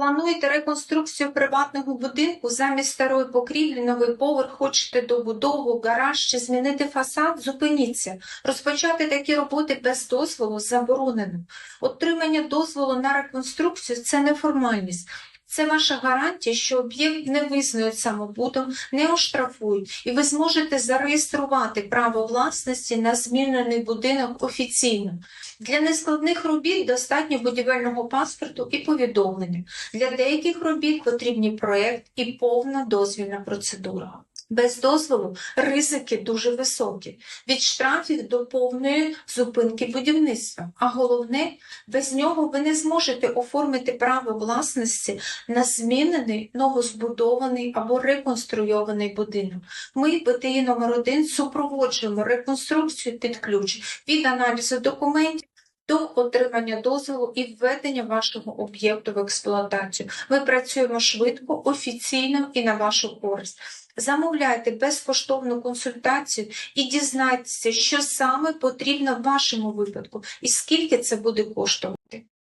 Плануєте реконструкцію приватного будинку замість старої покрівлі, новий поверх, хочете добудову, гараж чи змінити фасад? Зупиніться. Розпочати такі роботи без дозволу заборонено. Отримання дозволу на реконструкцію це не формальність. Це ваша гарантія, що об'єкт не визнають самобудом, не оштрафують, і ви зможете зареєструвати право власності на змінений будинок офіційно. Для нескладних робіт достатньо будівельного паспорту і повідомлення. Для деяких робіт потрібні проект і повна дозвільна процедура. Без дозволу ризики дуже високі, від штрафів до повної зупинки будівництва. А головне, без нього ви не зможете оформити право власності на змінений, новозбудований або реконструйований будинок. Ми, БТІ номер 1 супроводжуємо реконструкцію під ключ від аналізу документів до отримання дозволу і введення вашого об'єкту в експлуатацію. Ми працюємо швидко, офіційно і на вашу користь. Замовляйте безкоштовну консультацію і дізнайтеся, що саме потрібно в вашому випадку і скільки це буде коштувати.